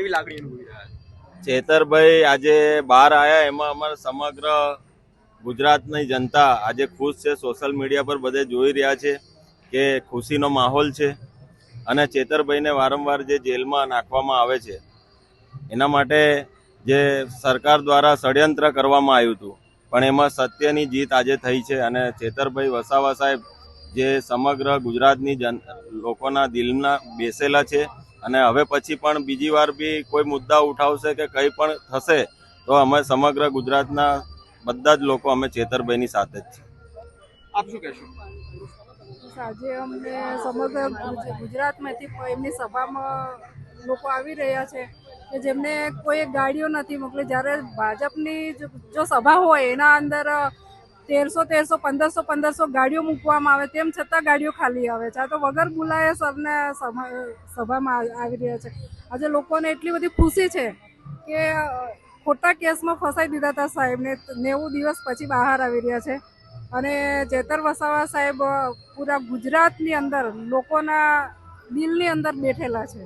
કેવી લાગણી અનુભવી રહ્યા? ચેતરભાઈ આજે બહાર આવ્યા એમાં અમારા સમગ્ર ગુજરાતની જનતા આજે ખુશ છે સોશિયલ મીડિયા પર બધે જોઈ રહ્યા છે કે ખુશીનો માહોલ છે અને ચેતરભાઈને વારંવાર જે જેલમાં નાખવામાં આવે છે, એના માટે જે સરકાર દ્વારા ષડયંત્ર કરવામાં આવ્યું હતું, પણ એમાં સત્યની જીત આજે થઈ છે અને ચેતરભાઈ વસાવા સાહેબ જે સમગ્ર ગુજરાતની જન, લોકોના દિલના બેસેલા છે અને હવે પછી પણ બીજી વાર બી કોઈ મુદ્દા ઉઠાવશે કે કંઈ પણ થશે તો અમે સમગ્ર ગુજરાતના બધા જ લોકો અમે ચેતરભાઈની સાથે જ છીએ. આપ શું કહેશો? આજે અમને સમગ્ર ગુજરાતમાંથી એમની સભામાં લોકો આવી રહ્યા છે કે જેમને કોઈ ગાડીઓ નથી મોકલી. જ્યારે ભાજપની જો સભા હોય એના અંદર તેરસો તેરસો, પંદરસો પંદરસો ગાડીઓ મૂકવામાં આવે તેમ છતાં ગાડીઓ ખાલી આવે છે. આ તો વગર બોલાએ સરને સભામાં આવી રહ્યા છે. આજે લોકોને એટલી બધી ખુશી છે કે ખોટા કેસમાં ફસાઈ દીધા હતા સાહેબને નેવું દિવસ પછી બહાર આવી રહ્યા છે. અને જેતર વસાવા સાહેબ પૂરા ગુજરાતની અંદર લોકોના દિલની અંદર બેઠેલા છે.